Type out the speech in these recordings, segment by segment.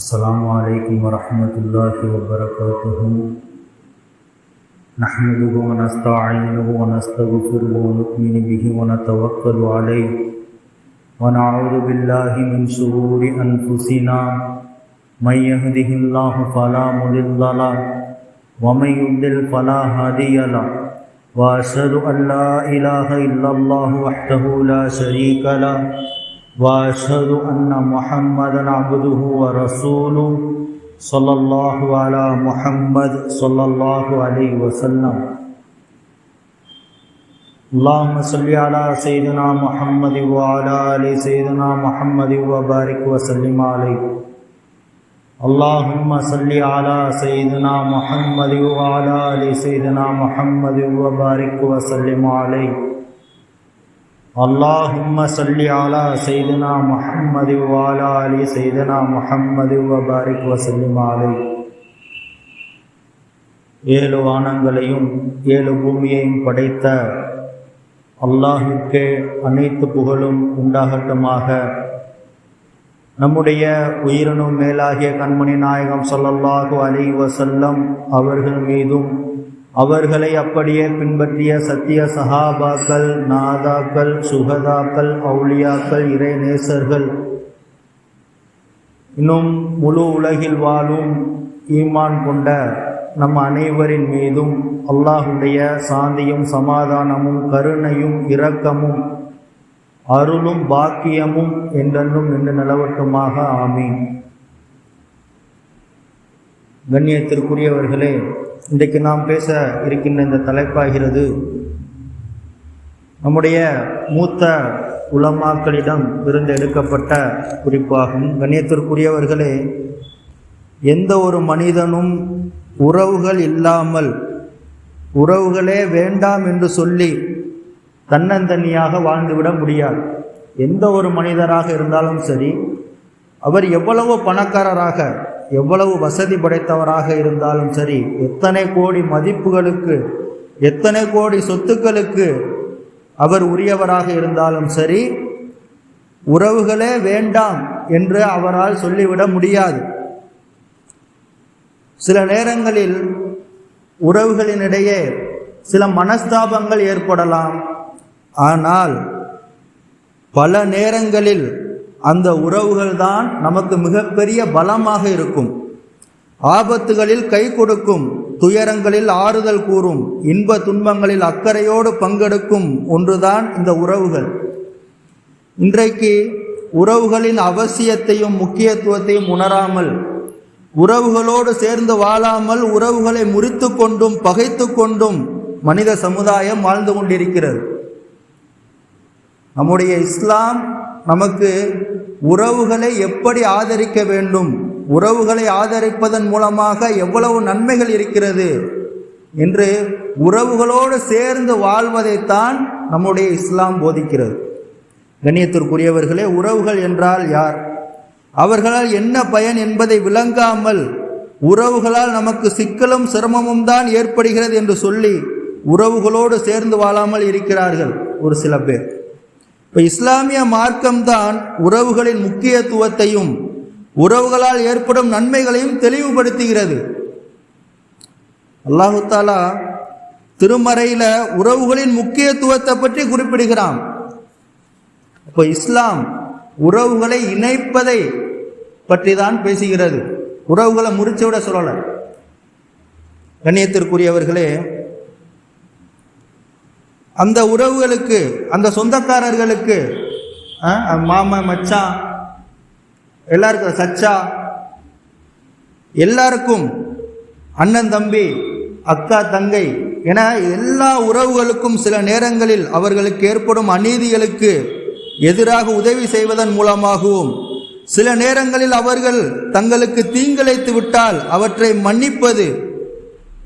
السلام عليكم ورحمة الله وبركاته نحمده ونستعينه ونستغفره ونؤمن به ونتوكل عليه ونعوذ بالله من شرور أنفسنا من يهده الله فلا مضل له ومن يضلل فلا هادي له۔ وأشهد أن لا إله إلا الله وحده لا شريك له۔ واشهد ان محمدا عبده ورسوله صلى الله على محمد صلى الله عليه وسلم. اللهم صل على سيدنا محمد وعلى ال سيدنا محمد وبارك وسلم عليه. اللهم صل على سيدنا محمد وعلى ال سيدنا محمد وبارك وسلم عليه. اللهم صل على سيدنا محمد وعلى ال سيدنا محمد وبارك وسلم عليه ஏழு வானங்களையும் ஏழு பூமியையும் படைத்த அல்லாஹுக்கே அனைத்து புகழும் உண்டாகட்டுமாக நம்முடைய உயிரினும் மேலாகிய கண்மணி நாயகம் சொல்லல்லாஹு அலி வசல்லம் அவர்கள் மீதும் அவர்களை அப்படியே பின்பற்றிய சத்திய சஹாபாக்கள் நாதாக்கள் சுகதாக்கள் அவுளியாக்கள் இறைநேசர்கள். இன்னும் முழு உலகில் வாழும் ஈமான் கொண்ட நம் அனைவரின் மீதும் அல்லாஹுடைய சாந்தியும் சமாதானமும் கருணையும் இரக்கமும் அருளும் பாக்கியமும் என்றென்றும் நின்று நிலவட்டுமாக. ஆமீன். கண்ணியத்திற்குரியவர்களே இன்றைக்கு நாம் பேச இருக்கின்ற இந்த தலைப்பாகிறது நம்முடைய மூத்த உலமாக்களிடம் இருந்து எடுக்கப்பட்ட குறிப்பாகும். கண்ணியத்திற்குரியவர்களே எந்த ஒரு மனிதனும் உறவுகள் இல்லாமல் உறவுகளே வேண்டாம் என்று சொல்லி தன்னந்தனியாக வாழ்ந்துவிட முடியாது. எந்த ஒரு மனிதராக இருந்தாலும் சரி அவர் எவ்வளவு பணக்காரராக எவ்வளவு வசதி படைத்தவராக இருந்தாலும் சரி எத்தனை கோடி மதிப்புகளுக்கு எத்தனை கோடி சொத்துக்களுக்கு அவர் உரியவராக இருந்தாலும் சரி உறவுகளே வேண்டாம் என்று அவரால் சொல்லிவிட முடியாது. சில நேரங்களில் உறவுகளினிடையே சில மனஸ்தாபங்கள் ஏற்படலாம். ஆனால் பல நேரங்களில் அந்த உறவுகள் தான் நமக்கு மிகப்பெரிய பலமாக இருக்கும். ஆபத்துகளில் கை கொடுக்கும் துயரங்களில் ஆறுதல் கூறும் இன்ப துன்பங்களில் அக்கறையோடு பங்கெடுக்கும் ஒன்றுதான் இந்த உறவுகள். இன்றைக்கு உறவுகளின் அவசியத்தையும் முக்கியத்துவத்தையும் உணராமல் உறவுகளோடு சேர்ந்து வாழாமல் உறவுகளை முறித்து கொண்டும் பகைத்து கொண்டும் மனித சமுதாயம் வாழ்ந்து கொண்டிருக்கிறது. நம்முடைய இஸ்லாம் நமக்கு உறவுகளை எப்படி ஆதரிக்க வேண்டும்? உறவுகளை ஆதரிப்பதன் மூலமாக எவ்வளவு நன்மைகள் இருக்கிறது? என்று உறவுகளோடு சேர்ந்து வாழ்வதைத்தான் நம்முடைய இஸ்லாம் போதிக்கிறது. கண்ணியத்திற்குரியவர்களே உறவுகள் என்றால் யார்? அவர்களால் என்ன பயன் என்பதை விளங்காமல் உறவுகளால் நமக்கு சிக்கலும் சிரமமும் தான் ஏற்படுகிறது என்று சொல்லி உறவுகளோடு சேர்ந்து வாழாமல் இருக்கிறார்கள் ஒரு சில பேர். இப்போ இஸ்லாமிய மார்க்கம்தான் உறவுகளின் முக்கியத்துவத்தையும் உறவுகளால் ஏற்படும் நன்மைகளையும் தெளிவுபடுத்துகிறது. அல்லாஹு தாலா திருமறையில் உறவுகளின் முக்கியத்துவத்தை பற்றி குறிப்பிடுகிறான். இப்போ இஸ்லாம் உறவுகளை இணைப்பதை பற்றி தான் பேசுகிறது. உறவுகளை முறிச்சு விட சொல்லலை. கண்ணியத்திற்குரியவர்களே அந்த உறவுகளுக்கு அந்த சொந்தக்காரர்களுக்கு மாமன் மச்சான் எல்லாருக்கும் சச்சா எல்லாருக்கும் அண்ணன் தம்பி அக்கா தங்கை என எல்லா உறவுகளுக்கும் சில நேரங்களில் அவர்களுக்கு ஏற்படும் அநீதிகளுக்கு எதிராக உதவி செய்வதன் மூலமாகவும் சில நேரங்களில் அவர்கள் தங்களுக்கு தீங்கிழைத்து விட்டால் அவற்றை மன்னிப்பது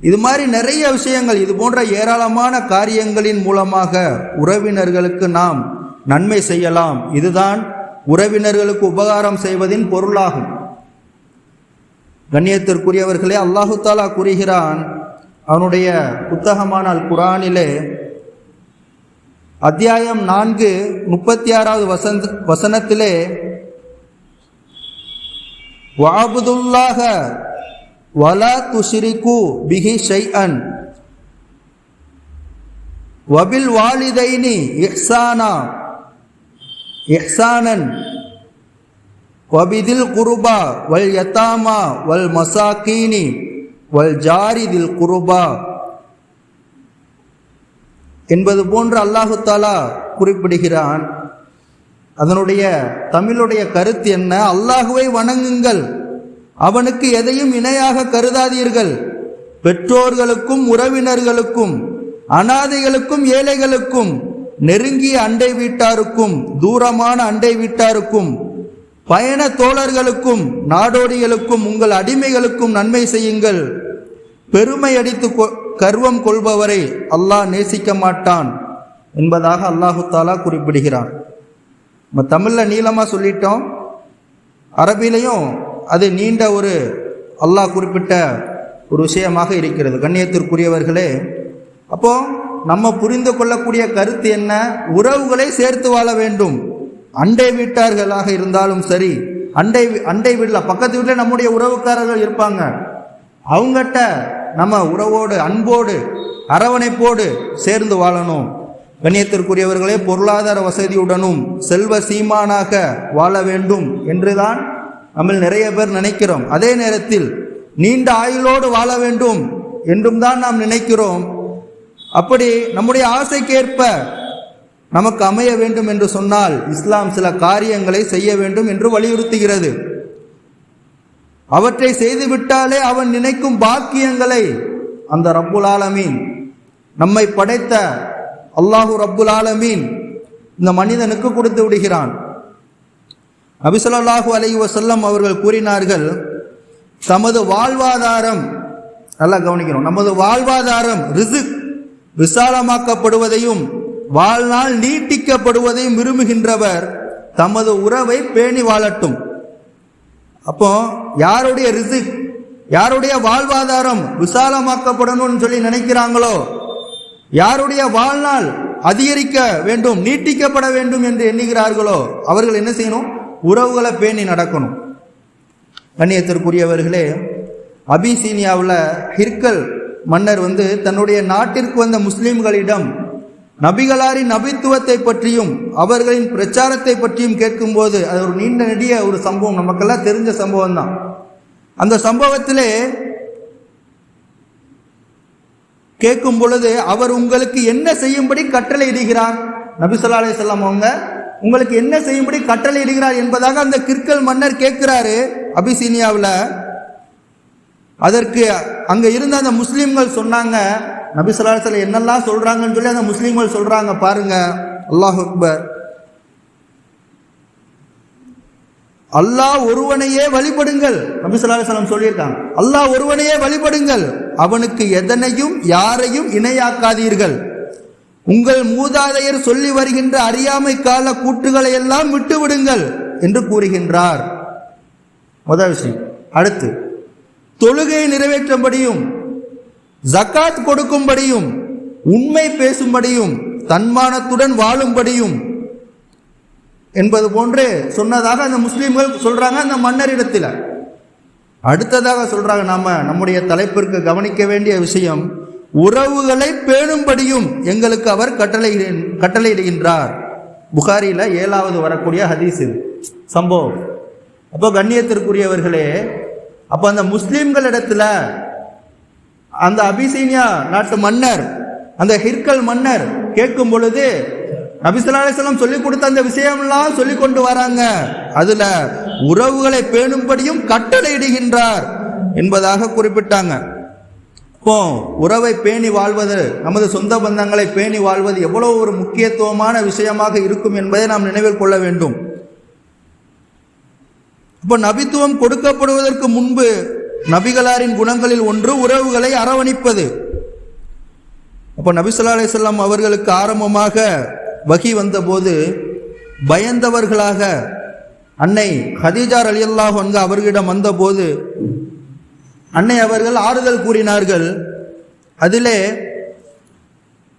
இது மாதிரி நிறைய விஷயங்கள் இது போன்ற ஏராளமான காரியங்களின் மூலமாக உறவினர்களுக்கு நாம் நன்மை செய்யலாம். இதுதான் உறவினர்களுக்கு உபகாரம் செய்வதின் பொருளாகும். கண்ணியத்திற்குரியவர்களே அல்லாஹு தாலா கூறுகிறான் அவனுடைய புத்தகமான அல் குரானிலே அத்தியாயம் நான்கு முப்பத்தி ஆறாவது வசந்த் வசனத்திலே வாபுதுல்லாக வலா துஷிரிக்கு பிஹி ஷைஅன் வபில் வாலிதைனி இஹ்சானா இஹ்சானன் வபிதில் குருபா வல் யதாமா வல் மசாக்கீனி வல் ஜாரிதில் குருபா என்பது போன்று அல்லாஹு தாலா குறிப்பிடுகிறான். அதனுடைய தமிழுடைய கருத்து என்ன? அல்லாஹுவை வணங்குங்கள். அவனுக்கு எதையும் இணையாக கருதாதீர்கள். பெற்றோர்களுக்கும் உறவினர்களுக்கும் அனாதைகளுக்கும் ஏழைகளுக்கும் நெருங்கிய அண்டை வீட்டாருக்கும் தூரமான அண்டை வீட்டாருக்கும் பயண தோழர்களுக்கும் நாடோடிகளுக்கும் உங்கள் அடிமைகளுக்கும் நன்மை செய்யுங்கள். பெருமை அடித்து கொ- கர்வம் கொள்பவரை அல்லாஹ் நேசிக்க மாட்டான் என்பதாக அல்லாஹு தாலா குறிப்பிடுகிறான். நம்ம தமிழில் நீளமாக சொல்லிட்டோம். அரபிலையும் அது நீண்ட ஒரு அல்லாஹ் குறிப்பிட்ட ஒரு விஷயமாக இருக்கிறது. கண்ணியத்திற்குரியவர்களே அப்போ நம்ம புரிந்து கொள்ளக்கூடிய கருத்து என்ன? உறவுகளை சேர்த்து வாழ வேண்டும். அண்டை வீட்டார்களாக இருந்தாலும் சரி அண்டை வீ- அண்டை வீட்டில் பக்கத்து வீட்டில் நம்முடைய உறவுக்காரர்கள் இருப்பாங்க. அவங்ககிட்ட நம்ம உறவோடு அன்போடு அரவணைப்போடு சேர்ந்து வாழணும். கண்ணியத்திற்குரியவர்களே பொருளாதார வசதியுடனும் செல்வ சீமானாக வாழ வேண்டும் என்றுதான் நம்ம நிறைய பேர் நினைக்கிறோம். அதே நேரத்தில் நீண்ட ஆயுளோடு வாழ வேண்டும் என்றும் தான் நாம் நினைக்கிறோம். அப்படி நம்முடைய ஆசைக்கேற்ப நமக்கு அமைய வேண்டும் என்று சொன்னால் இஸ்லாம் சில காரியங்களை செய்ய வேண்டும் என்று வலியுறுத்துகிறது. அவற்றை செய்துவிட்டாலே அவன் நினைக்கும் பாக்கியங்களை அந்த ரப்புல் ஆலமீன் நம்மை படைத்த அல்லாஹு ரப்புல் ஆலமீன் இந்த மனிதனுக்கு கொடுத்து விடுகிறான். நபிசல்லாஹு அலைஹி வசல்லம் அவர்கள் கூறினார்கள் தமது வாழ்வாதாரம் நல்லா கவனிக்கணும் நமது வாழ்வாதாரம் ரிசுக் விசாலமாக்கப்படுவதையும் வாழ்நாள் நீட்டிக்கப்படுவதையும் விரும்புகின்றவர். தமது உறவை பேணி வாழட்டும். அப்போ யாருடைய ரிசிக் யாருடைய வாழ்வாதாரம் விசாலமாக்கப்படணும்னு சொல்லி நினைக்கிறாங்களோ யாருடைய வாழ்நாள் அதிகரிக்க வேண்டும் நீட்டிக்கப்பட வேண்டும் என்று எண்ணுகிறார்களோ அவர்கள் என்ன செய்யணும்? உறவுகளை பேணி நடக்கணும். கண்ணியத்திற்குரியவர்களே அபிசீனியாவில் ஹிர்கல் மன்னர் வந்து தன்னுடைய நாட்டிற்கு வந்த முஸ்லிம்களிடம் நபிகளாரின் நபித்துவத்தை பற்றியும் அவர்களின் பிரச்சாரத்தை பற்றியும் கேட்கும்போது அது ஒரு நீண்ட நெடிய ஒரு சம்பவம். நமக்கெல்லாம் தெரிஞ்ச சம்பவம் தான் அந்த சம்பவத்திலே கேட்கும் பொழுது அவர் உங்களுக்கு என்ன செய்யும்படி கட்டளை இடுகிறார்? நபிசல்லா ஸல்லல்லாஹு அவங்க உங்களுக்கு என்ன செய்யும்படி கட்டளை இடுகிறார் என்பதாக அந்த கிற்கல் மன்னர் கேட்கிறாரு அபிசீனியாவில். அதற்கு அங்க இருந்த அந்த முஸ்லீம்கள் சொன்னாங்க நபிசலாசல என்னெல்லாம் சொல்றாங்கன்னு சொல்லி அந்த முஸ்லீம்கள் சொல்றாங்க பாருங்க. அல்லாஹ் அக்பர். அல்லாஹ் ஒருவனையே வழிபடுங்கள். நபிசுல்லாசலம் சொல்லியிருக்காங்க. அல்லாஹ் ஒருவனையே வழிபடுங்கள். அவனுக்கு எதனையும் யாரையும் இணையாக்காதீர்கள். உங்கள் மூதாதையர் சொல்லி வருகின்ற அறியாமை கால கூட்டுகளை எல்லாம் விட்டுவிடுங்கள் என்று கூறுகின்றார். முதல் விஷயம். அடுத்து தொழுகையை நிறைவேற்றும்படியும் ஜக்காத் கொடுக்கும்படியும் உண்மை பேசும்படியும் தன்மானத்துடன் வாழும்படியும் என்பது போன்று சொன்னதாக அந்த முஸ்லீம்கள் சொல்றாங்க அந்த மன்னரிடத்தில். அடுத்ததாக சொல்றாங்க நாம நம்முடைய தலைப்பிற்கு கவனிக்க வேண்டிய விஷயம் உறவுகளை பேணும்படியும் எங்களுக்கு அவர் கட்டளை கட்டளையிடுகின்றார். புகாரியில் ஏழாவது வரக்கூடிய ஹதீஸ் இது. சம்பவம். அப்போ கண்ணியத்திற்குரியவர்களே அப்போ அந்த முஸ்லீம்களிடத்துல அந்த அபிசீனியா நாட்டு மன்னர் அந்த ஹிர்கல் மன்னர் கேட்கும் பொழுது நபிசுல்லா சொல்லிக் சொல்லி கொடுத்த அந்த விஷயம்லாம் சொல்லி கொண்டு வராங்க. அதுல உறவுகளை பேணும்படியும் கட்டளையிடுகின்றார் என்பதாக குறிப்பிட்டாங்க. இப்போ உறவை பேணி வாழ்வது நமது சொந்த பந்தங்களை பேணி வாழ்வது எவ்வளவு ஒரு முக்கியத்துவமான விஷயமாக இருக்கும் என்பதை நாம் நினைவில் கொள்ள வேண்டும். இப்போ நபித்துவம் கொடுக்கப்படுவதற்கு முன்பு நபிகளாரின் குணங்களில் ஒன்று உறவுகளை அரவணைப்பது. அப்போ நபி அலிசல்லாம் அவர்களுக்கு ஆரம்பமாக வகி வந்தபோது பயந்தவர்களாக அன்னை ஹதீஜார் அலியல்லாஹ் வந்து அவர்களிடம் வந்தபோது அன்னை அவர்கள் ஆறுதல் கூறினார்கள். அதிலே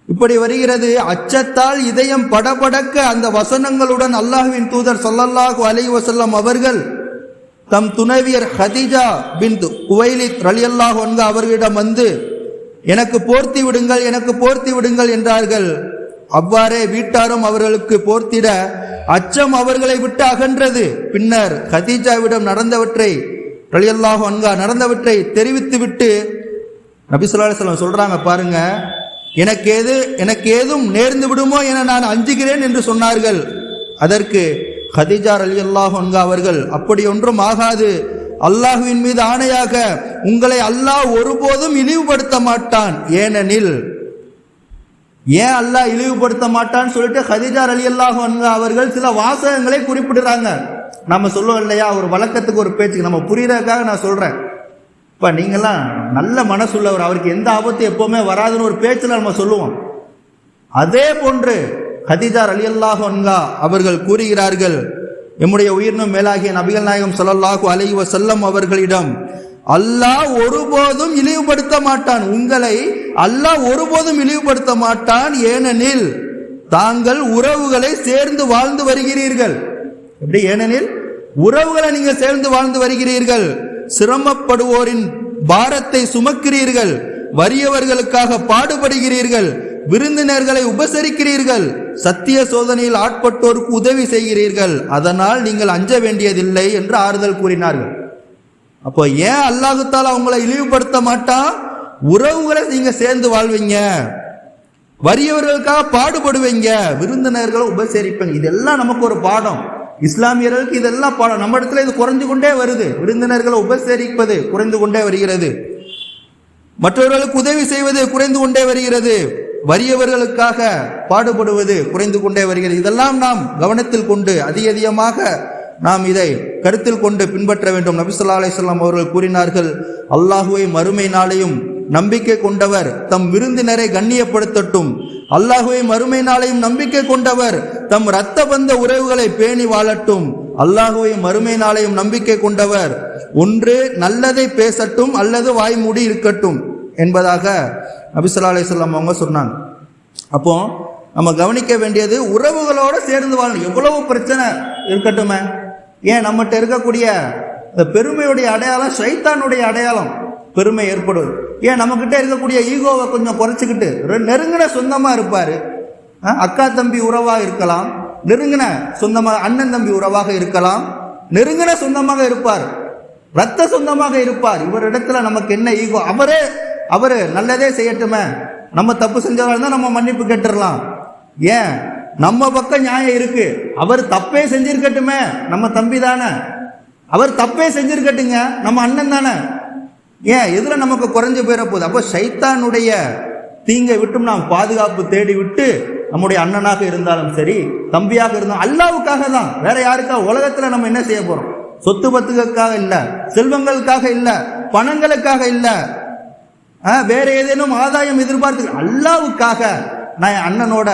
இப்படி வருகிறது அச்சத்தால் இதயம் படபடக்க அந்த வசனங்களுடன் அல்லாஹ்வின் தூதர் ஸல்லல்லாஹு அலை வசல்லம் அவர்கள் தம் துணைவியர் ஹதிஜா பின் குவைலித் ரலியல்லாஹ் அன்ஹா அவர்களிடம் வந்து எனக்கு போர்த்தி விடுங்கள் எனக்கு போர்த்தி விடுங்கள் என்றார்கள். அவ்வாறே வீட்டாரும் அவர்களுக்கு போர்த்திட அச்சம் அவர்களை விட்டு அகன்றது. பின்னர் ஹதீஜாவிடம் நடந்தவற்றை ரலியல்லாஹு அன்கா நடந்தவற்றை தெரிவித்துவிட்டு விட்டு ஸல்லல்லாஹு சொல்றாங்க பாருங்க. எனக்கு எது எனக்கு ஏதும் நேர்ந்து விடுமோ என நான் அஞ்சுகிறேன் என்று சொன்னார்கள். அதற்கு ஹதிஜா அலி அன்ஹா அவர்கள் அப்படி ஒன்றும் ஆகாது. அல்லாஹுவின் மீது ஆணையாக உங்களை அல்லாஹ் ஒருபோதும் இழிவுபடுத்த மாட்டான். ஏனெனில் ஏன் அல்லாஹ் இழிவுபடுத்த மாட்டான்னு சொல்லிட்டு ஹதிஜா அலி அன்ஹா அவர்கள் சில வாசகங்களை குறிப்பிடுறாங்க. நம்ம சொல்லுவோம் இல்லையா ஒரு வழக்கத்துக்கு ஒரு பேச்சுக்கு. நம்ம புரியறதுக்காக நான் சொல்கிறேன் இப்போ நீங்கள்லாம் நல்ல மனசுள்ளவர் அவருக்கு எந்த ஆபத்து எப்போவுமே வராதுன்னு ஒரு பேச்சில் நம்ம சொல்லுவோம். அதே போன்று கதிதார் அலி அல்லாஹன்லா அவர்கள் கூறுகிறார்கள் எம்முடைய உயிரினும் மேலாகிய நபிகள் நாயகம் சொல்லல்லாஹு அலி வசல்லம் அவர்களிடம் அல்லாஹ் ஒருபோதும் இழிவுபடுத்த மாட்டான். உங்களை அல்லாஹ் ஒருபோதும் இழிவுபடுத்த மாட்டான். ஏனெனில் தாங்கள் உறவுகளை சேர்ந்து வாழ்ந்து வருகிறீர்கள். எப்படி? ஏனெனில் உறவுகளை நீங்க சேர்ந்து வாழ்ந்து வருகிறீர்கள். சிரமப்படுவோரின் பாரத்தை சுமக்கிறீர்கள். வறியவர்களுக்காக பாடுபடுகிறீர்கள். விருந்தினர்களை உபசரிக்கிறீர்கள். சத்திய சோதனையில் ஆட்பட்டோருக்கு உதவி செய்கிறீர்கள். அதனால் நீங்கள் அஞ்ச வேண்டியதில்லை என்று ஆறுதல் கூறினார்கள். அப்போ ஏன் அல்லாஹுத்தால் அவங்களை இழிவுபடுத்த மாட்டான் உறவுகளை நீங்க சேர்ந்து வாழ்வீங்க. வறியவர்களுக்காக பாடுபடுவீங்க. விருந்தினர்களை உபசரிப்பீங்க. இதெல்லாம் நமக்கு ஒரு பாடம். இஸ்லாமியர்களுக்கு இதெல்லாம் பாடம் நம்ம இடத்துல இது குறைஞ்சு கொண்டே வருது. விருந்தினர்களை உபசரிப்பது குறைந்து கொண்டே வருகிறது. மற்றவர்களுக்கு உதவி செய்வது குறைந்து கொண்டே வருகிறது. வறியவர்களுக்காக பாடுபடுவது குறைந்து கொண்டே வருகிறது. இதெல்லாம் நாம் கவனத்தில் கொண்டு அதிக அதிகமாக நாம் இதை கருத்தில் கொண்டு பின்பற்ற வேண்டும். நபிசுல்லா அலிஸ்லாம் அவர்கள் கூறினார்கள் அல்லாஹுவை மறுமை நாளையும் நம்பிக்கை கொண்டவர் தம் விருந்தினரை கண்ணியப்படுத்தட்டும். அல்லாஹுவை மறுமை நாளையும் நம்பிக்கை கொண்டவர் தம் இரத்த பந்த உறவுகளை பேணி வாழட்டும். அல்லாஹுவை மறுமை நாளையும் நம்பிக்கை கொண்டவர். ஒன்று நல்லதை பேசட்டும் அல்லது வாய் மூடி இருக்கட்டும் என்பதாக நபி அலிசல்லாம் அவங்க சொன்னாங்க. அப்போ நம்ம கவனிக்க வேண்டியது உறவுகளோட சேர்ந்து வாழணும். எவ்வளவு பிரச்சனை இருக்கட்டுமே. ஏன்? நம்மகிட்ட இருக்கக்கூடிய இந்த பெருமையுடைய அடையாளம் சைத்தானுடைய அடையாளம் பெருமை ஏற்படுவது. ஏன் நம்மக்கிட்ட இருக்கக்கூடிய ஈகோவை கொஞ்சம் குறைச்சிக்கிட்டு நெருங்கின சொந்தமாக இருப்பார். அக்கா தம்பி உறவாக இருக்கலாம் நெருங்கின சொந்தமாக அண்ணன் தம்பி உறவாக இருக்கலாம் நெருங்கின சொந்தமாக இருப்பார் ரத்த சொந்தமாக இருப்பார். இவரிடத்துல நமக்கு என்ன ஈகோ? அவரே அவர் நல்லதே செய்யட்டுமே. நம்ம தப்பு செஞ்சவரா இருந்தா நம்ம மன்னிப்பு கேட்டுடலாம். ஏன்? நம்ம பக்கம் நியாயம் இருக்கு. அவர் தப்பே செஞ்சிருக்கட்டுமே. நம்ம தம்பி தானே. அவர் தப்பே செஞ்சிருக்கட்டுங்க. நம்ம அண்ணன் தானே. ஏன்? எதில் நமக்கு குறைஞ்சு போயிட போகுது? அப்போ சைத்தானுடைய தீங்கை விட்டும் நாம் பாதுகாப்பு தேடி விட்டு நம்முடைய அண்ணனாக இருந்தாலும் சரி தம்பியாக இருந்தாலும் அல்லாவுக்காக தான். வேற யாருக்கா உலகத்தில் நம்ம என்ன செய்ய போகிறோம் சொத்து பத்துகளுக்காக இல்லை செல்வங்களுக்காக இல்லை பணங்களுக்காக இல்லை. ஆ, வேற ஏதேனும் ஆதாயம் எதிர்பார்த்து அல்லாவுக்காக நான் என் அண்ணனோட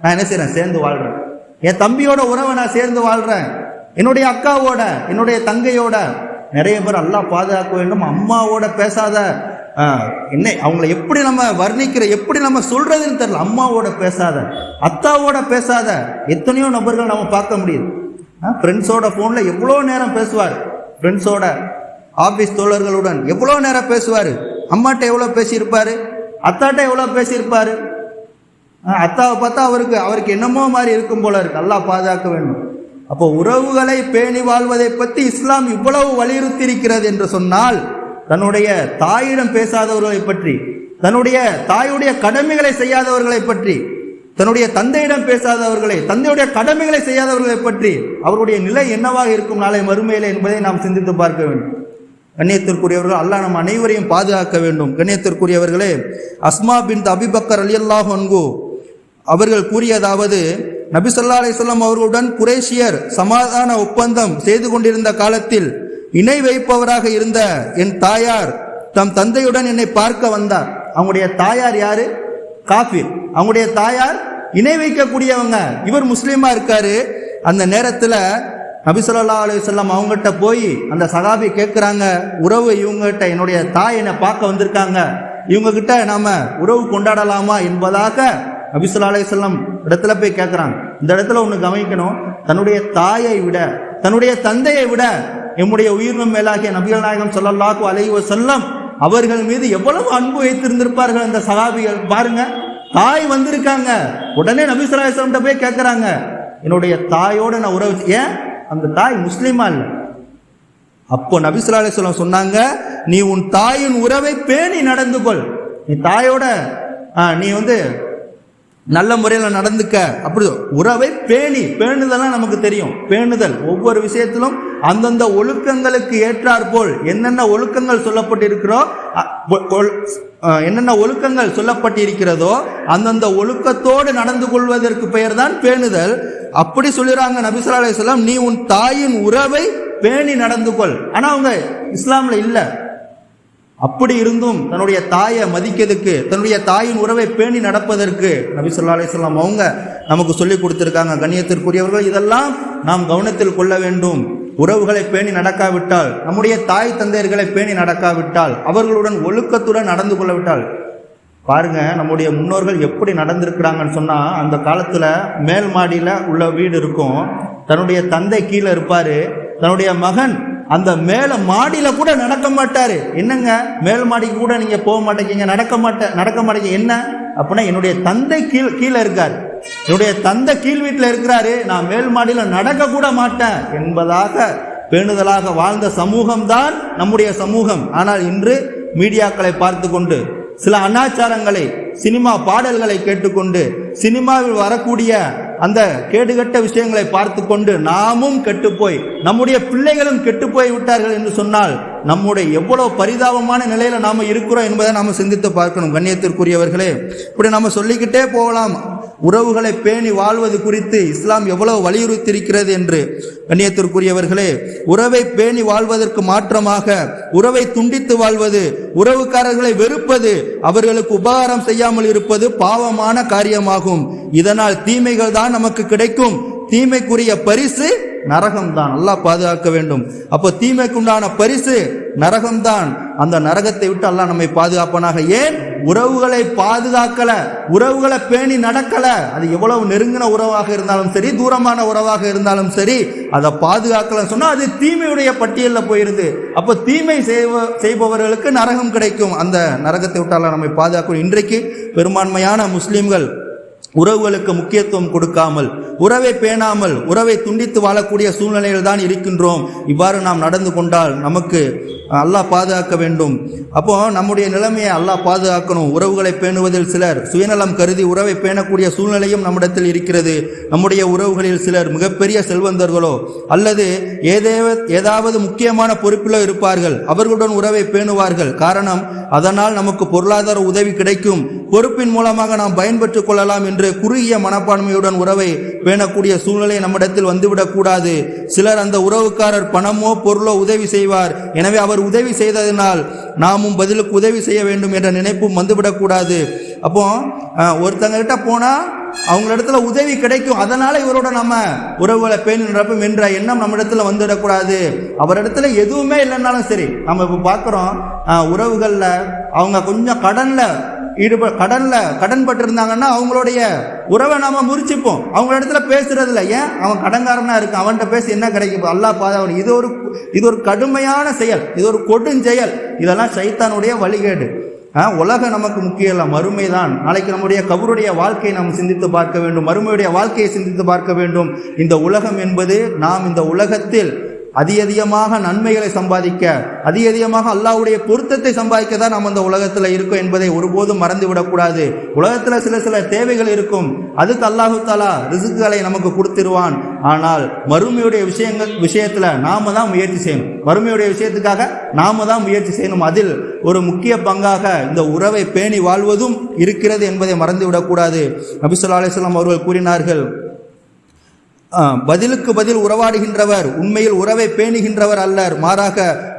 நான் என்ன செய்யறேன் சேர்ந்து வாழ்றேன். என் தம்பியோட உறவை நான் சேர்ந்து வாழ்றேன். என்னுடைய அக்காவோட என்னுடைய தங்கையோட நிறைய பேர் எல்லாம் பாதுகாக்க வேண்டும். அம்மாவோட பேசாத ஆ, என்ன அவங்கள எப்படி நம்ம வர்ணிக்கிற எப்படி நம்ம சொல்றதுன்னு தெரியல. அம்மாவோட பேசாத அத்தாவோட பேசாத எத்தனையோ நபர்கள் நம்ம பார்க்க முடியுது. ஃப்ரெண்ட்ஸோட ஃபோனில் எவ்வளோ நேரம் பேசுவார்? ஃப்ரெண்ட்ஸோட ஆஃபீஸ் தோழர்களுடன் எவ்வளோ நேரம் பேசுவார்? அம்மாட்ட எவ்வளோ பேசியிருப்பார்? அத்தாட்ட எவ்வளோ பேசியிருப்பார்? அத்தாவை பார்த்தா அவருக்கு அவருக்கு என்னமோ மாதிரி இருக்கும் போல இருக்கு. நல்லா பாதுகாக்க வேண்டும். அப்போ உறவுகளை பேணி வாழ்வதை பற்றி இஸ்லாம் இவ்வளவு வலியுறுத்தி இருக்கிறது என்று சொன்னால் தன்னுடைய தாயிடம் பேசாதவர்களை பற்றி தன்னுடைய தாயுடைய கடமைகளை செய்யாதவர்களை பற்றி தன்னுடைய தந்தையிடம் பேசாதவர்களை தந்தையுடைய கடமைகளை செய்யாதவர்களை பற்றி அவருடைய நிலை என்னவாக இருக்கும் நாளை மறுமையிலே என்பதை நாம் சிந்தித்து பார்க்க வேண்டும். கண்ணியத்திற்குரியவர்கள் அல்லாஹ் நம் அனைவரையும் பாதுகாக்க வேண்டும். கண்ணியத்திற்குரியவர்களே அஸ்மா பின் அபிபக்கர் அலி அல்லாஹ் அன்கு அவர்கள் கூறியதாவது நபிசல்லா ஸல்லல்லாஹு அவர்களுடன் குரேஷியர் சமாதான ஒப்பந்தம் செய்து கொண்டிருந்த காலத்தில் இணை வைப்பவராக இருந்த என் தாயார் தம் தந்தையுடன் என்னை பார்க்க வந்தார். அவங்களுடைய தாயார் யாரு? காஃபிர். அவங்களுடைய தாயார் இணை வைக்கக்கூடியவங்க. இவர் முஸ்லீமா இருக்காரு. அந்த நேரத்தில் நபிசல்லா ஸல்லல்லாஹு அவங்ககிட்ட போய் அந்த சகாபி கேட்குறாங்க உறவு இவங்ககிட்ட என்னுடைய தாய் என்னை பார்க்க வந்திருக்காங்க. இவங்க கிட்ட நாம உறவு கொண்டாடலாமா? என்பதாக நபிசுல்லா அலுவலம் இடத்துல போய் கேட்குறாங்க இந்த இடத்துல ஒன்று கவனிக்கணும். தன்னுடைய தாயை விட தன்னுடைய தந்தையை விட எம்முடைய உயிரினம் மேலாகிய நபிகள் நாயகம் சொல்லல்லாக்கு அலைவ செல்லம் அவர்கள் மீது எவ்வளவு அன்பு வைத்திருந்திருப்பார்கள் அந்த சகாபிகள். பாருங்க தாய் வந்திருக்காங்க. உடனே நபி போய் கேட்குறாங்க என்னுடைய தாயோட நான் உறவு ஏன்? அந்த தாய் முஸ்லீமா இல்லை அப்போ நபி ஸல்லல்லாஹு சொன்னாங்க நீ உன் தாயின் உறவை பேணி நடந்து கொள். நீ தாயோட ஆ, நீ வந்து நல்ல முறையில் நடந்துக்க. அப்படி உறவை பேணி பேணுதல்லாம் நமக்கு தெரியும். பேணுதல். ஒவ்வொரு விஷயத்திலும் அந்தந்த ஒழுக்கங்களுக்கு ஏற்றாற்போல் என்னென்ன ஒழுக்கங்கள் சொல்லப்பட்டிருக்கிறோ என்னென்ன ஒழுக்கங்கள் சொல்லப்பட்டிருக்கிறதோ அந்தந்த ஒழுக்கத்தோடு நடந்து கொள்வதற்கு பெயர் தான் பேணுதல். அப்படி சொல்லிடுறாங்க நபிசுல்லா அலையம் நீ உன் தாயின் உறவை பேணி நடந்து கொள். ஆனால் அவங்க இஸ்லாமில் இல்லை. அப்படி இருந்தும் தன்னுடைய தாயை மதிக்கிறதுக்கு தன்னுடைய தாயின் உறவை பேணி நடப்பதற்கு நபி சொல்லா அலிஸ்லாம் அவங்க நமக்கு சொல்லி கொடுத்துருக்காங்க. கண்ணியத்திற்குரியவர்கள் இதெல்லாம் நாம் கவனத்தில் கொள்ள வேண்டும். உறவுகளை பேணி நடக்காவிட்டால் நம்முடைய தாய் தந்தையர்களை பேணி நடக்காவிட்டால் அவர்களுடன் ஒழுக்கத்துடன் நடந்து கொள்ளவிட்டால் பாருங்க நம்முடைய முன்னோர்கள் எப்படி நடந்திருக்கிறாங்கன்னு சொன்னால் அந்த காலத்தில் மேல் மாடியில் உள்ள வீடு இருக்கும். தன்னுடைய தந்தை கீழே இருப்பார். தன்னுடைய மகன் அந்த மேல மாடியில கூட நடக்க மாட்டாரு. என்னங்க? மேல் மாடிக்கு கூட நீங்க போக மாட்டேங்க நடக்க மாட்டேன் நடக்க மாட்டேங்க. என்ன? அப்படின்னா என்னுடைய தந்தை கீழ் கீழே இருக்கார். என்னுடைய தந்தை கீழ் வீட்டில் இருக்கிறாரு. நான் மேல் மாடியில் நடக்க கூட மாட்டேன் என்பதாக பேணுதலாக வாழ்ந்த சமூகம்தான் நம்முடைய சமூகம். ஆனால் இன்று மீடியாக்களை பார்த்து கொண்டு சில அனாச்சாரங்களை சினிமா பாடல்களை கேட்டுக்கொண்டு சினிமாவில் வரக்கூடிய அந்த கேடுகட்ட விஷயங்களை பார்த்து கொண்டு நாமும் கெட்டுப்போய் நம்முடைய பிள்ளைகளும் கெட்டுப்போய் விட்டார்கள் என்று சொன்னால் நம்முடைய எவ்வளவு பரிதாபமான நிலையில நாம இருக்கிறோம் என்பதை நாம சிந்தித்து பார்க்கணும் கண்ணியத்திற்குரியவர்களே. இப்படி நம்ம சொல்லிக்கிட்டே போகலாம். உறவுகளை பேணி வாழ்வது குறித்து இஸ்லாம் எவ்வளவு வலியுறுத்தியிருக்கிறது என்று கண்ணியத்திற்குரியவர்களே. உறவை பேணி வாழ்வதற்கு மாற்றமாக உறவை துண்டித்து வாழ்வது உறவுக்காரர்களை வெறுப்பது அவர்களுக்கு உபகாரம் செய்யாமல் இருப்பது பாவமான காரியமாகும். இதனால் தீமைகள் தான் நமக்கு கிடைக்கும். தீமைக்குரிய பரிசு நரகம்தான். நல்லா பாதுகாக்க வேண்டும். அப்போ தீமைக்குண்டான பரிசு நரகம்தான். அந்த நரகத்தை விட்டு அல்லாஹ் நம்மை பாதுகாப்பனாக. ஏன்? உறவுகளை பாதுகாக்கல. உறவுகளை பேணி நடக்கல. அது எவ்வளவு நெருங்கின உறவாக இருந்தாலும் சரி தூரமான உறவாக இருந்தாலும் சரி அதை பாதுகாக்கலன்னு சொன்னால் அது தீமையுடைய பட்டியலில் போயிருது. அப்போ தீமை செய்வ செய்பவர்களுக்கு நரகம் கிடைக்கும். அந்த நரகத்தை விட்டு நம்மை பாதுகாக்கணும் இன்றைக்கு பெரும்பான்மையான முஸ்லீம்கள் உறவுகளுக்கு முக்கியத்துவம் கொடுக்காமல் உறவை பேணாமல் உறவை துண்டித்து வாழக்கூடிய சூழ்நிலையில் தான் இருக்கின்றோம். இவ்வாறு நாம் நடந்து கொண்டால் நமக்கு அல்லாஹ் பாதுகாக்க வேண்டும். அப்போ நம்முடைய நிலைமையை அல்லாஹ் பாதுகாக்கணும். உறவுகளை பேணுவதில் சிலர் சுயநலம் கருதி உறவை பேணக்கூடிய சூழ்நிலையும் நம்மிடத்தில் இருக்கிறது. நம்முடைய உறவுகளில் சிலர் மிகப்பெரிய செல்வந்தர்களோ அல்லது ஏதே ஏதாவது முக்கியமான பொறுப்பிலோ இருப்பார்கள். அவர்களுடன் உறவை பேணுவார்கள். காரணம் அதனால் நமக்கு பொருளாதார உதவி கிடைக்கும். பொறுப்பின் மூலமாக நாம் பயன்பெற்றுக் கொள்ளலாம் என்று குறுகிய மனப்பான்மையுடன் உறவை பேணக்கூடிய சூழ்நிலை நம்மிடத்தில் வந்துவிடக்கூடாது சிலர் அந்த உறவுக்காரர் பணமோ பொருளோ உதவி செய்வார். எனவே அவர் உதவி செய்ததினால் நாமும் பதிலுக்கு உதவி செய்ய வேண்டும் என்ற நினைப்பும் வந்துவிடக்கூடாது. அப்போ அஹ், போனால் அவங்க இடத்துல அவங்களிடத்துல உதவி கிடைக்கும். அதனால இவரோட நம்ம உறவுகளை பேணி நடப்போம் என்ற எண்ணம் நம்ம இடத்துல வந்துடக்கூடாது அவரிடத்துல எதுவுமே இல்லைன்னாலும் சரி நம்ம இப்போ பார்க்குறோம் உறவுகளில் அவங்க கொஞ்சம் கடனில் ஈடுப கடனில் கடன் பட்டிருந்தாங்கன்னா அவங்களுடைய உறவை நாம முறிச்சுப்போம். அவங்க இடத்துல பேசுறது இல்லை ஏன்? அவன் கடன்காரனாக இருக்கு அவன்கிட்ட பேசி என்ன கிடைக்கும் அல்லாஹ் பாதாவன் இது ஒரு இது ஒரு கடுமையான செயல். இது ஒரு கொடுஞ்செயல் இதெல்லாம் சைத்தானுடைய வழிகேடு. ஆ, உலகம் நமக்கு முக்கியம் இல்லை. மறுமை தான் நாளைக்கு நம்முடைய கபருடைய வாழ்க்கையை நாம் சிந்தித்து பார்க்க வேண்டும். மறுமையுடைய வாழ்க்கையை சிந்தித்து பார்க்க வேண்டும். இந்த உலகம் என்பது நாம் இந்த உலகத்தில் அதிகமாக நன்மைகளை சம்பாதிக்க அதிக அதிகமாக அல்லாஹ்வுடைய பொருத்தத்தை சம்பாதிக்க தான் நாம் அந்த உலகத்தில் இருக்கோம் என்பதை ஒருபோதும் மறந்து விடக்கூடாது. உலகத்தில் சில சில தேவைகள் இருக்கும். அதுக்கு அல்லாஹு தாலா ரிசுக்குகளை நமக்கு கொடுத்துருவான். ஆனால் மறுமையுடைய விஷயங்கள் விஷயத்தில் நாம தான் முயற்சி செய்யணும். மறுமையுடைய விஷயத்துக்காக நாம தான் முயற்சி செய்யணும். அதில் ஒரு முக்கிய பங்காக இந்த உறவை பேணி வாழ்வதும் இருக்கிறது என்பதை மறந்து விடக்கூடாது. நபிசுல்லா அலிஸ்லாம் அவர்கள் கூறினார்கள் பதிலுக்கு பதில் உறவாடுகின்றவர் உண்மையில் உறவை பேணுகின்றவர் அல்லர். மாறாக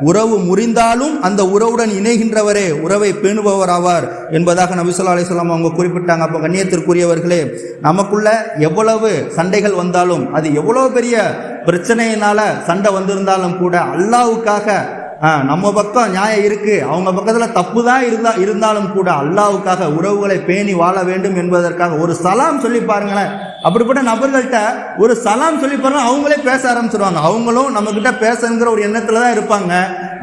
உறவு முறிந்தாலும் அந்த உறவுடன் இணைகின்றவரே உறவை பேணுபவர் ஆவார் என்பதாக நபிசுல்லா அலிஸ்லாம் அவங்க குறிப்பிட்டாங்க. அப்போ கண்ணியத்திற்குரியவர்களே நமக்குள்ள எவ்வளவு சண்டைகள் வந்தாலும் அது எவ்வளோ பெரிய பிரச்சனையினால சண்டை வந்திருந்தாலும் கூட அல்லாவுக்காக நம்ம பக்கம் நியாயம் இருக்குது அவங்க பக்கத்தில் தப்பு தான் இருந்தால் இருந்தாலும் கூட அல்லாவுக்காக உறவுகளை பேணி வாழ வேண்டும் என்பதற்காக ஒரு சலாம் சொல்லி பாருங்களேன். அப்படிப்பட்ட நபர்கள்ட்ட ஒரு சலாம் சொல்லி பாருங்க அவங்களே பேச ஆரம்பிச்சிருவாங்க. அவங்களும் நம்மக்கிட்ட பேசணுங்கிற ஒரு எண்ணத்தில் தான் இருப்பாங்க.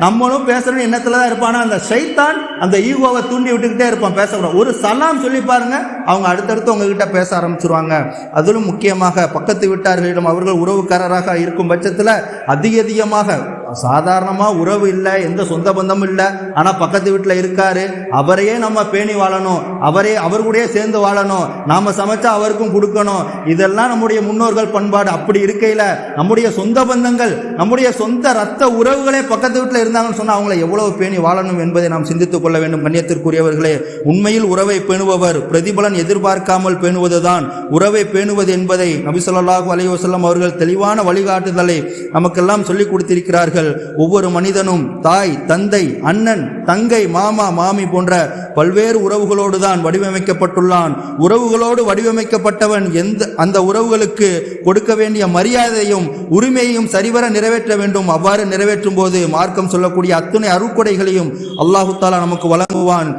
நம்மளும் பேசணும்னு எண்ணத்தில் தான் இருப்பாங்க அந்த சைத்தான் அந்த ஈகோவை தூண்டி விட்டுக்கிட்டே இருப்பான் பேசக்கூடாது ஒரு சலாம் சொல்லி பாருங்க அவங்க அடுத்தடுத்து உங்ககிட்ட பேச ஆரம்பிச்சிருவாங்க. அதிலும் முக்கியமாக பக்கத்து வீட்டார்களிடம் அவர்கள் உறவுக்காரராக இருக்கும் பட்சத்தில் அதிக அதிகமாக சாதாரணமாக உறவு இல்லை எந்த சொந்த பந்தமும் இல்லை. ஆனால் பக்கத்து வீட்டில் இருக்காரு. அவரையே நம்ம பேணி வாழணும். அவரே அவர் கூடயே சேர்ந்து வாழணும். நாம் சமைச்சா அவருக்கும் கொடுக்கணும். இதெல்லாம் நம்முடைய முன்னோர்கள் பண்பாடு. அப்படி இருக்கையில் நம்முடைய சொந்த பந்தங்கள் நம்முடைய சொந்த ரத்த உறவுகளே பக்கத்து வீட்டில் இருந்தாங்கன்னு சொன்னால் அவங்கள எவ்வளவு பேணி வாழணும் என்பதை நாம் சிந்தித்துக் கொள்ள வேண்டும். கண்ணியத்திற்குரியவர்களே உண்மையில் உறவை பேணுபவர் பிரதிபலன் எதிர்பார்க்காமல் பேணுவதுதான். உறவை பேணுவது என்பதை நபி ஸல்லல்லாஹு அவர்கள் தெளிவான வழிகாட்டுதலை நமக்கெல்லாம் சொல்லிக் கொடுத்திருக்கிறார்கள். ஒவ்வொரு மனிதனும் தாய் தந்தை அண்ணன் தங்கை மாமா மாமி போன்ற பல்வேறு உறவுகளோடு தான் வடிவமைக்கப்பட்டுள்ளான். உறவுகளோடு வடிவமைக்கப்பட்டவன் எந்த அந்த உறவுகளுக்கு கொடுக்க வேண்டிய மரியாதையும் உரிமையையும் சரிவர நிறைவேற்ற வேண்டும். அவ்வாறு நிறைவேற்றும் போது மார்க்கம் சொல்லக்கூடிய அத்துணை அருட்கொடைகளையும் அல்லாஹு தாலா நமக்கு வழங்குவான்.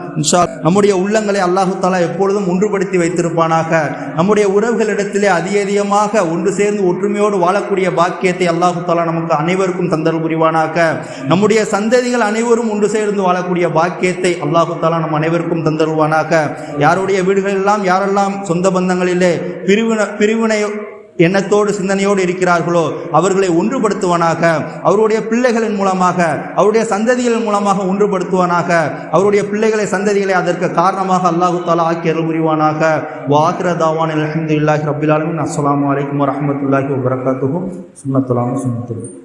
நம்முடைய உள்ளங்களை அல்லாஹு தாலா எப்பொழுதும் ஒன்றுபடுத்தி வைத்திருப்பானாக. நம்முடைய உறவுகளிடத்திலே அதிக அதிகமாக ஒன்று சேர்ந்து ஒற்றுமையோடு வாழக்கூடிய பாக்கியத்தை அல்லாஹு தாலா நமக்கு அனைவருக்கும் தந்தல் புரிவானாக. நம்முடைய சந்ததிகள் அனைவரும் ஒன்று சேர்ந்து வாழக்கூடிய பாக்கியத்தை அல்லாஹு தாலா நம் அனைவருக்கும் தந்தருவானாக யாருடைய வீடுகளெல்லாம் யாரெல்லாம் சொந்த பந்தங்களிலே பிரிவின பிரிவினை எண்ணத்தோடு சிந்தனையோடு இருக்கிறார்களோ அவர்களை ஒன்றுபடுத்துவனாக. அவருடைய பிள்ளைகளின் மூலமாக அவருடைய சந்ததிகளின் மூலமாக ஒன்றுபடுத்துவனாக. அவருடைய பிள்ளைகளை சந்ததிகளை அதற்கு காரணமாக அல்லாஹு தாலா ஆக்கி அருள் புரிவானாக. வாக்ர தாவான் அலமது இல்லாஹி ரபிலாலும் அஸ்லாம் வலைக்கம் வரமத்துல்லாஹி வபரகாத்துஹு. சுண்ணத்துலாம் சுண்ணத்துலாம்